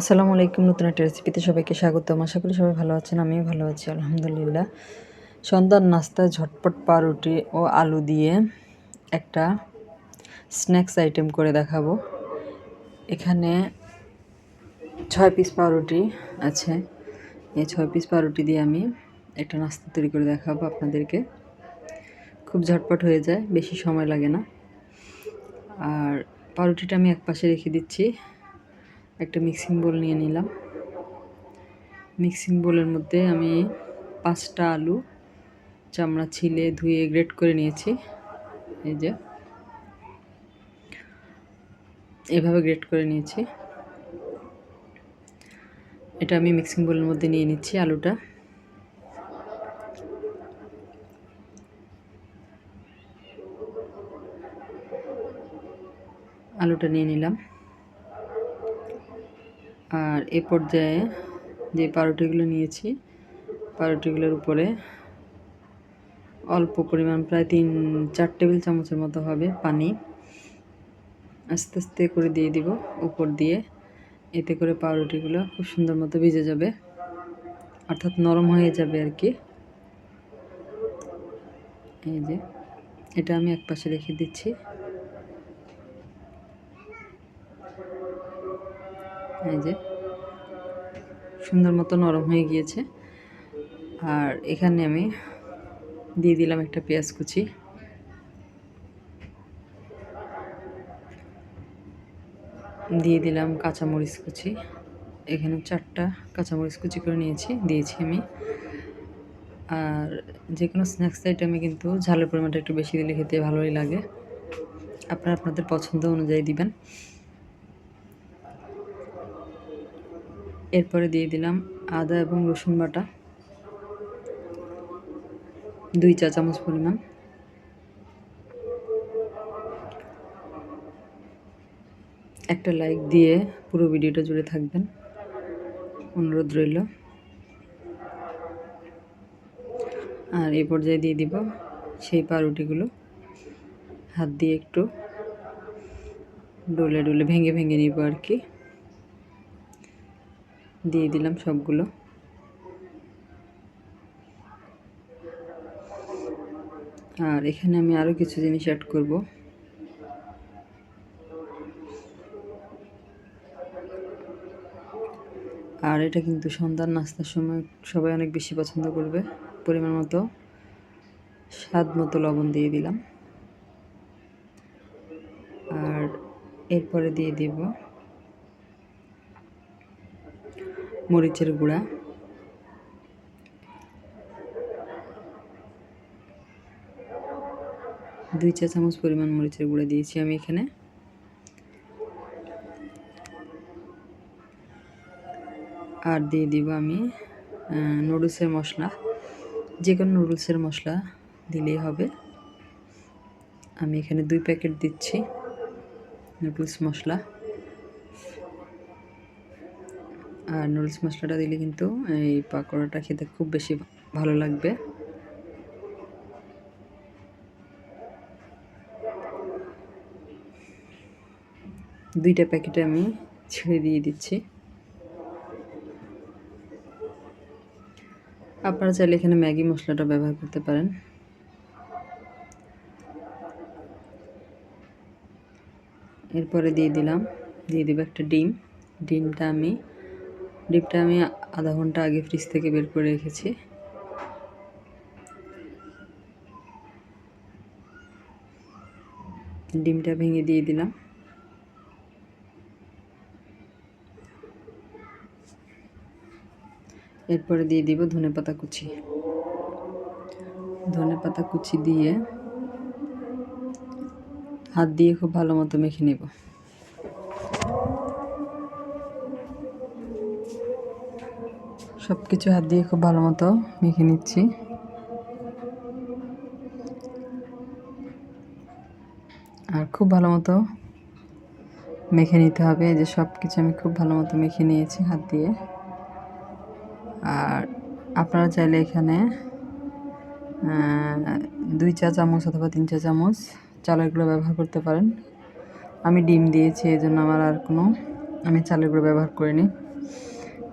আসসালামু আলাইকুম, নতুন একটা রেসিপিতে সবাইকে স্বাগতম। আশা করি সবাই ভালো আছেন, আমিও ভালো আছি, আলহামদুলিল্লাহ। সন্ধ্যার নাস্তায় ঝটপট পাউরুটি ও আলু দিয়ে একটা স্ন্যাক্স আইটেম করে দেখাবো। এখানে ছয় পিস পাউরুটি আছে। এই ছয় পিস পাউরুটি দিয়ে আমি একটা নাস্তা তৈরি করে দেখাবো আপনাদেরকে। খুব ঝটপট হয়ে যায়, বেশি সময় লাগে না। আর পাউরুটিটা আমি এক পাশে রেখে দিচ্ছি। একটা মিক্সিং বোল নিয়ে নিলাম। মিক্সিং বোলের মধ্যে আমি পাঁচটা আলু, চামড়া ছিলে, ধুয়ে গ্রেট করে নিয়েছি। এই যে। এভাবে গ্রেট করে নিয়েছি। এটা আমি মিক্সিং বোলের মধ্যে নিয়ে নিচ্ছি আলুটা। আলুটা নিয়ে নিলাম। আর এ পর্যায়ে যে পাউরুটিগুলো নিয়েছি পাউরুটিগুলোর উপরে অল্প পরিমাণ প্রায় তিন, চার টেবিল চামচের মতো হবে পানি। আস্তে আস্তে করে দিয়ে দিব উপর দিয়ে। এতে করে পাউরুটিগুলো খুব সুন্দর মতো ভিজে যাবে, অর্থাৎ নরম হয়ে যাবে আর কি। এই যে, এটা আমি এক পাশে রেখে দিচ্ছি। এই যে, সুন্দর মতো নরম হয়ে গিয়েছে। আর এখানে আমি দিয়ে দিলাম একটা পেঁয়াজ কুচি। দিয়ে দিলাম কাঁচামরিচ কুচি। এখানে চারটা কাঁচামরিচ কুচি করে নিয়েছি, দিয়েছি আমি। আর যে কোনো স্ন্যাক্স আইটেমে কিন্তু ঝালের পরিমাণটা একটু বেশি দিলে খেতে ভালোই লাগে। আপনারা আপনাদের পছন্দ অনুযায়ী দিবেন। এরপরে দিয়ে দিলাম আদা এবং রসুন বাটা। দুই চা চামচ পরিমাণ। একটা লাইক দিয়ে পুরো ভিডিওটা জুড়ে থাকবেন। অনুরোধ রইল। আর এই পর্যায়ে দিয়ে দিব সেই পাউরুটিগুলো। হাত দিয়ে একটু ডলে ডলে ভেঙে ভেঙে নিব আর কি। দিয়ে দিলাম সবগুলো। আর এখানে আমি আরও কিছু জিনিস অ্যাড করব। আর এটা কিন্তু সন্ধ্যার নাস্তার সময় সবাই অনেক বেশি পছন্দ করবে। পরিমাণ মতো স্বাদ মতো লবণ দিয়ে দিলাম। আর এরপরে দিয়ে দিব মরিচের গুঁড়া। দুই চা চামচ পরিমাণ মরিচের গুঁড়া দিয়েছি আমি এখানে। আর দিয়ে দিব আমি নুডলসের মশলা। যে কোনো নুডলসের মশলা দিলেই হবে। আমি এখানে দুই প্যাকেট দিচ্ছি নুডলস মশলা। আর নুডলস মশলাটা দিলে কিন্তু এই পাকোড়াটা খেতে খুব বেশি ভালো লাগবে। দুইটা প্যাকেটে আমি ছেড়ে দিয়ে দিচ্ছি। আপনারা চাইলে এখানে ম্যাগি মশলাটা ব্যবহার করতে পারেন। এরপরে দিয়ে দিলাম, দিয়ে দিব একটা ডিম। ডিমটা আমি ডিমটা আমি আধা ঘণ্টা আগে ফ্রিজ থেকে বের করে রেখেছি। ডিমটা ভেঙে দিয়ে দিলাম। এরপরে দিয়ে দিব ধনে পাতা কুচি। ধনে পাতা কুচি দিয়ে হাত দিয়ে খুব ভালো মতো মেখে নেব। সব কিছু হাত দিয়ে খুব ভালো মতো মেখে নিচ্ছি। আর খুব ভালো মতো মেখে নিতে হবে। যে সব কিছু আমি খুব ভালো মতো মেখে নিয়েছি হাত দিয়ে। আর আপনারা চাইলে এখানে দুই চা চামচ অথবা তিন চা চামচ চালের গুঁড়ো ব্যবহার করতে পারেন। আমি ডিম দিয়েছি এই জন্য আমার আর কোনো, আমি চালের গুঁড়ো ব্যবহার করিনি।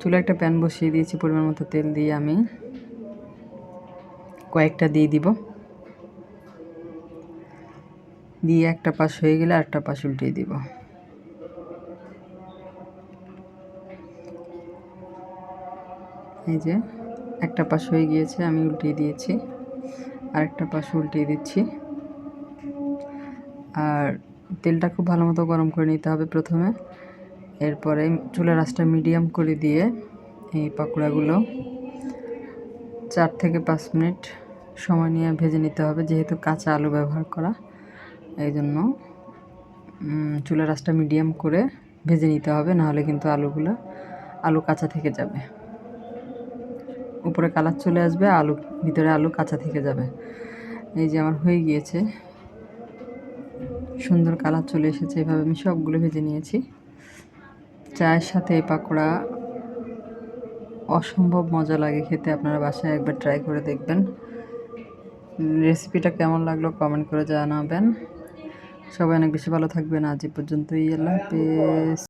চুলে একটা প্যান বসিয়ে দিয়েছি পরিমাণ মতো তেল দিয়ে আমি। কয়েকটা দিয়ে দিব। দিয়ে একটা পাশ হয়ে গেলে আরেকটা পাশ উল্টিয়ে দিব। এই যে একটা পাশ হয়ে গিয়েছে, আমি উল্টিয়ে দিয়েছি। আরেকটা পাশ উল্টিয়ে দিচ্ছি। আর তেলটা খুব ভালো মতো গরম করে নিতে হবে প্রথমে। এরপরে চুলার আঁচটা মিডিয়াম করে দিয়ে এই পাকোড়াগুলো চার থেকে পাঁচ মিনিট সময় নিয়ে ভেজে নিতে হবে, যেহেতু কাঁচা আলু ব্যবহার করা। এই জন্য চুলার আঁচটা মিডিয়াম করে ভেজে নিতে হবে, নাহলে কিন্তু আলুগুলো, আলু কাঁচা থেকে যাবে। উপরে কালার চলে আসবে, আলু, ভিতরে আলু কাঁচা থেকে যাবে। এই যে আমার হয়ে গিয়েছে। সুন্দর কালার চলে এসেছে, এভাবে আমি সবগুলো ভেজে নিয়েছি। চায়ের সাথে এই পাকোড়া অসম্ভব মজা লাগে খেতে। আপনারা বাসায় একবার ট্রাই করে দেখবেন। রেসিপিটা কেমন লাগল কমেন্ট করে জানাবেন। সবাই অনেক বেশি ভালো থাকবেন। আজ এ পর্যন্তই। আল্লাহ হাফেজ।